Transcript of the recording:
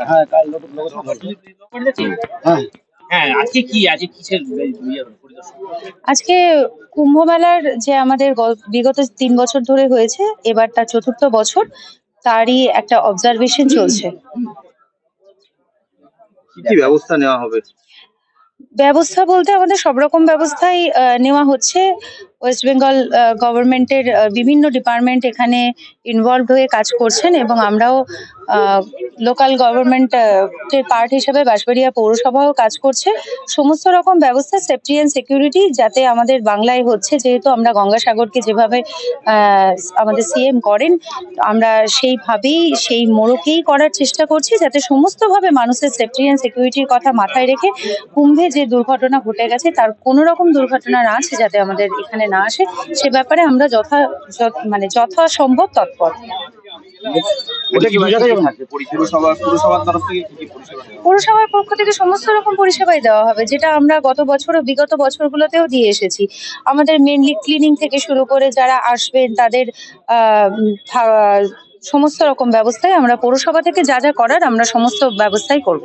হ্যাঁ কাল লোক লোক হ্যাঁ। হ্যাঁ আজকে কি? আজকে কিসের আজকে কুম্ভ মেলার যে আমাদের বিগত তিন বছর ধরে হয়েছে এবার তার চতুর্থ বছর তারই একটা অবজারভেশন চলছে। কি কি ব্যবস্থা নেওয়া হবে? ব্যবস্থা বলতে আমাদের সব রকম ব্যবস্থাই আহ, নেওয়া হচ্ছে। ওয়েস্ট বেঙ্গল গভর্নমেন্টের বিভিন্ন ডিপার্টমেন্ট এখানে ইনভলভ হয়ে কাজ করছেন এবং আমরাও লোকাল গভর্নমেন্ট পার্ট হিসেবে বাঁশবাড়িয়া পৌরসভাও কাজ করছে। সমস্ত রকম ব্যবস্থা সেফটি অ্যান্ড সিকিউরিটি যাতে আমাদের বাংলায় হচ্ছে, যেহেতু আমরা গঙ্গাসাগরকে যেভাবে আমাদের সিএম করেন, আমরা সেইভাবেই, সেই মোড়কেই করার চেষ্টা করছি, যাতে সমস্তভাবে মানুষের সেফটি অ্যান্ড সিকিউরিটির কথা মাথায় রেখে কুম্ভে যে দুর্ঘটনা ঘটে গেছে, তার কোনো রকম দুর্ঘটনা না আছে, যাতে আমাদের এখানে না আসে। সে ব্যাপারে আমরা যথ- মানে যথাসম্ভব তৎপর। পুরসভার তরফ থেকে কি কি পরিষেবা দেওয়া হবে? পৌরসভার পক্ষ থেকে সমস্ত রকম পরিষেবাই দেওয়া হবে যেটা আমরা গত বছর ও বিগত বছরগুলোতেও দিয়ে এসেছি। আমাদের মেনলি ক্লিনিং থেকে শুরু করে যারা আসবেন তাদের সমস্ত রকম ব্যবস্থায় আমরা পৌরসভা থেকে যা যা করার আমরা সমস্ত ব্যবস্থাই করব।